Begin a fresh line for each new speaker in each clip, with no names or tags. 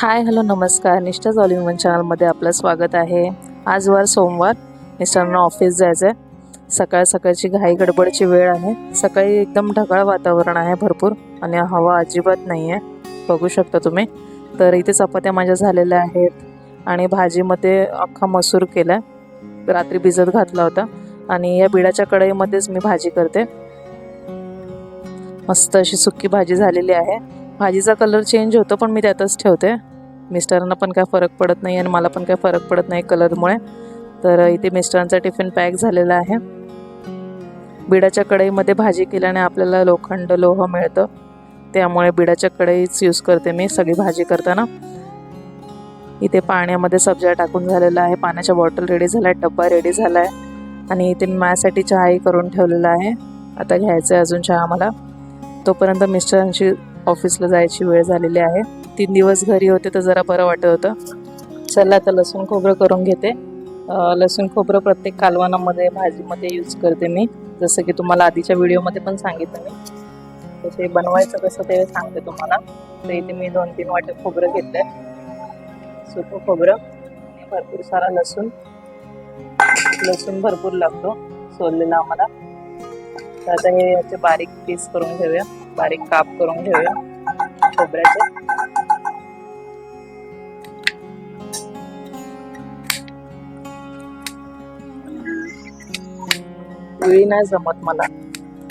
Hi hello नमस्कार. निष्ठा all one चॅनलमध्ये आपलं स्वागत आहे. आज वार सोमवार मिस्टरांना ऑफिस जायचं आहे सकाळ सकाळची घाई गडबडची वेळ आहे. सकाळी एकदम ढगाळ वातावरण आहे भरपूर आणि हवा अजिबात नाही आहे बघू शकता तुम्ही. तर इथे चपात्या माझ्या झालेल्या आहेत आणि भाजीमध्ये अख्खा मसूर केला आहे रात्री भिजत घातला होता आणि या बिडाच्या कढईमध्येच मी भाजी करते. मस्त अशी सुक्की भाजी झालेली आहे. भाजीचा कलर चेंज होतो पण मी त्यातच ठेवते. मिस्टरांना पण काय फरक पडत नाही आणि मला पण काय फरक पडत नाही कलरमुळे. तर इथे मिस्टरांचा टिफिन पॅक झालेला आहे. बिडाच्या कढईमध्ये भाजी केल्याने आपल्याला लोखंड लोह मिळतं. त्यामुळे बिडाच्या कढईच यूज करते मी सगळी भाजी करताना. इथे पाण्यामध्ये सब्जा टाकून झालेला आहे. पाण्याच्या बॉटल रेडी झाला आहे डब्बा रेडी झाला आहे आणि इथे मी माझ्यासाठी चहाही करून ठेवलेला आहे. आता घ्यायचं आहे अजून चहा मला तोपर्यंत मिस्टरांची ऑफिसला जायची वेळ झालेली आहे. तीन दिवस घरी होते तर जरा बरं वाटत होतं. चला आता लसूण खोबरं करून घेते. लसूण खोबरं प्रत्येक कालवानामध्ये भाजीमध्ये यूज करते मी. जसं की तुम्हाला आधीच्या व्हिडिओमध्ये पण सांगितलं मी. तसे बनवायचं कसं ते सांगते तुम्हाला. तर इथे मी दोन तीन वाटे खोबरं घेते सुकं खोबरं. भरपूर सारा लसूण. लसूण भरपूर लागतो सोललेला आम्हाला. तर आता हे याचे बारीक पीस करून घेऊया. बारीक काप करून घेऊया खोबऱ्याचे. वेळी नाही जमत मला.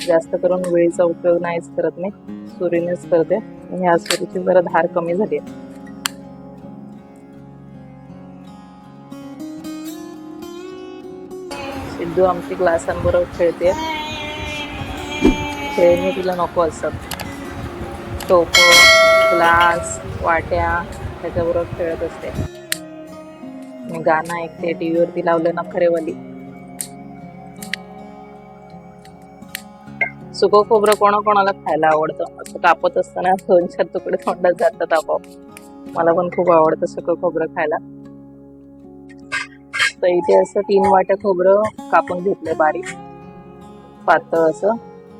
जास्त करून वेळीचा उपयोग नाहीच करत मी. सुरीनेच करते. आणि ह्या सुरीची जरा धार कमी झाली आहे. सिद्धू आमची ग्लासांबरोबर खेळते खेळणी तिला नको असतात. टोपं ग्लास वाट्या त्याच्याबरोबर खेळत असते. मी गाणं ऐकते टी व्हीवरती लावलं ना खरेवाली. सुकं खोबरं कोणाकोणाला खायला आवडतं? असं कापत असताना दोन चार तुकडे तोंडात जातात आपोआप. मला पण खूप आवडतं सुकं खोबरं खायला. तर इथे असं तीन वाट्या खोबरं कापून घेतलंय बारीक. पातळ असं.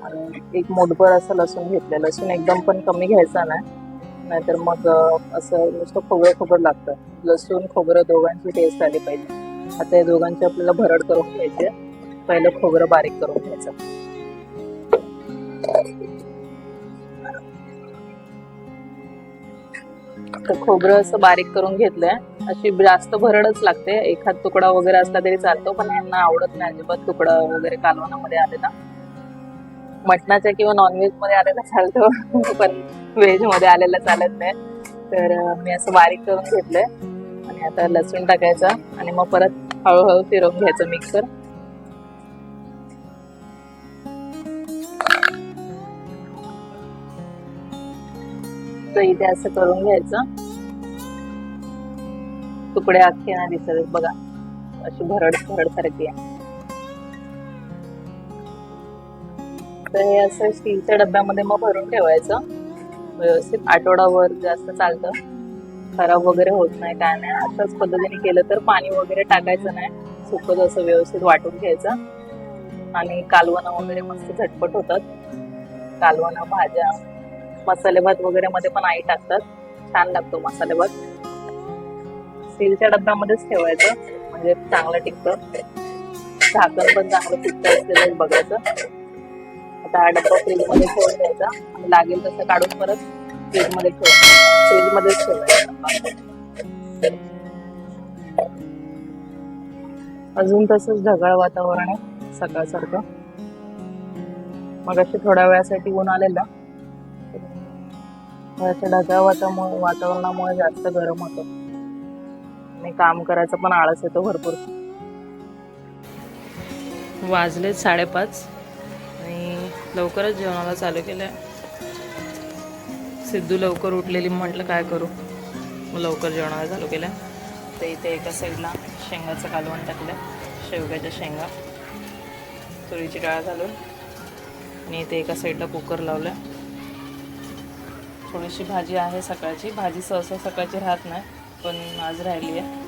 आणि एक मोठभर असं लसूण घेतलं लसूण एकदम पण कमी घ्यायचा नाही. नाहीतर मग असं नुसतं खोबरं खोबरं लागतं. लसूण खोबरं दोघांची टेस्ट आली पाहिजे. आता या दोघांची आपल्याला भरड करून घ्यायची पहिलं खोबरं बारीक करून घ्यायचं. तर खोबरं असं बारीक करून घेतलंय. अशी जास्त भरडच लागते. एखाद तुकडा वगैरे असला तरी चालतो पण यांना आवडत नाही. अजिबात तुकडा वगैरे कालवणामध्ये आलेला. मटणाच्या किंवा नॉनव्हेजमध्ये आलेला चालतो पण व्हेजमध्ये आलेला चालत नाही. तर मी असं बारीक करून घेतलंय. आणि आता लसूण टाकायचा. आणि मग परत हळूहळू फिरवून घ्यायचं मिक्सर तर इथे असं करून घ्यायचं. तुकडे अख्खे ना दिसत बघा अशी भरड भरड सारखी आहे. तर हे असं स्टीलच्या डब्यामध्ये मग भरून ठेवायचं. व्यवस्थित आठवडाभर जास्त चालतं. खराब वगैरे होत नाही काय नाही. अशाच पद्धतीने केलं तर पाणी वगैरे टाकायचं नाही. सुकत असं व्यवस्थित वाटून घ्यायचं. आणि कालवणं वगैरे मस्त झटपट होतात. कालवणं भाज्या मसाले भात वगैरे मध्ये पण आई टाकतात. छान लागतो मसाले भात. स्टीलच्या डब्यामध्येच ठेवायचं म्हणजे चांगलं टिकतं. झाकण पण चांगलं टिकतं असलेलं बघायचं. आता हा डब्बा फ्रीजमध्ये ठेवून द्यायचा. आणि लागेल तसं काढून परत फ्रीजमध्ये ठेवायचं फ्रीज मध्येच ठेवायचा अजून तसंच ढगाळ वातावरण आहे सकाळसारखं. मग अशी थोड्या वेळासाठी ऊन आलेलं. ढगाळ वातामुळे वातावरणामुळे जास्त गरम होतं. आणि काम करायचं पण आळस येतो भरपूर. वाजले साडेपाच. आणि लवकरच जेवणाला चालू केलं सिद्धू लवकर उठलेली म्हटलं काय करू? मग लवकर जेवणाला चालू केलं तर इथे एका साईडला शेंगाचं कालवण टाकलं शेवग्याच्या शेंगा. तुरीची डाळ घालून. आणि इथे एका साईडला कुकर लावलं थोडीशी भाजी आहे सकाळची. भाजी सहसा सकाळची राहत नाही पण आज राहिली आहे.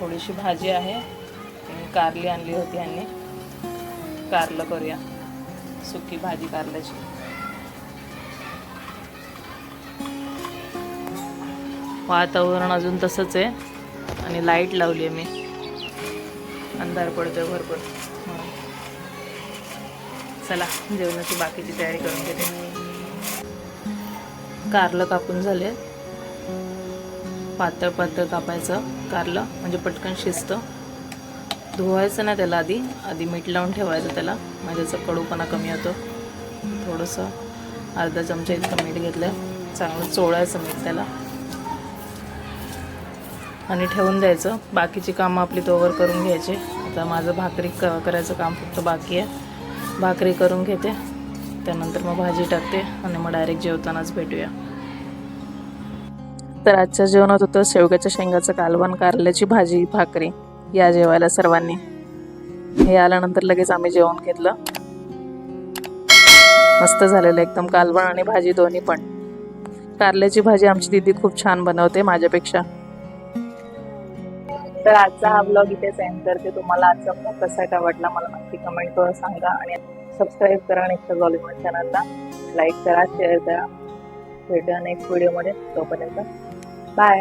थोडीशी भाजी आहे. कारली आणली होती यांनी कारलं करूया. सुकी भाजी कारल्याची. वातावरण अजून तसंच आहे. आणि लाइट लावली आहे मी. अंधार पडतोय भरपूर. चला जेवणाची बाकीची तयारी करून घेते. कारलं कापून झाले. पातळ पातळ कापायचं कारलं म्हणजे पटकन शिजतं. धुवायचं ना त्याला आधी. आधी मीठ लावून ठेवायचं त्याला. म्हणजे त्याचा कडूपणा कमी होतो. थोडंसं अर्धा चमचा इतकं मीठ घेतलं चांगलं चोळायचं मीठ त्याला. आणि ठेवून द्यायचं. बाकीची कामं आपली तोवर करून घ्यायची. आता माझं भाकरी क करायचं काम फक्त बाकी आहे. भाकरी करून घेते. त्यानंतर मग भाजी टाकते आणि मग डायरेक्ट जेवतानाच भेटूया. तर आजच्या जेवणात होतं शेवग्याच्या शेंगाचं कालवण कारल्याची भाजी भाकरी या जेवायला सर्वांनी. हे आल्यानंतर लगेच आम्ही जेवण घेतलं. मस्त झालेलं एकदम कालवण आणि भाजी दोन्ही पण. कारल्याची भाजी आमची दीदी खूप छान बनवते माझ्यापेक्षा. तर आजचा हा ब्लॉग इथेच एंड करते. तुम्हाला आजचा ब्लॉग कसा काय वाटला मला नक्की कमेंट करून सांगा. आणि सबस्क्राईब करा नेक्स्ट बॉलिवूड चॅनलला लाईक करा शेअर करा. भेटूया नेक्स्ट व्हिडिओमध्ये तोपर्यंत बाय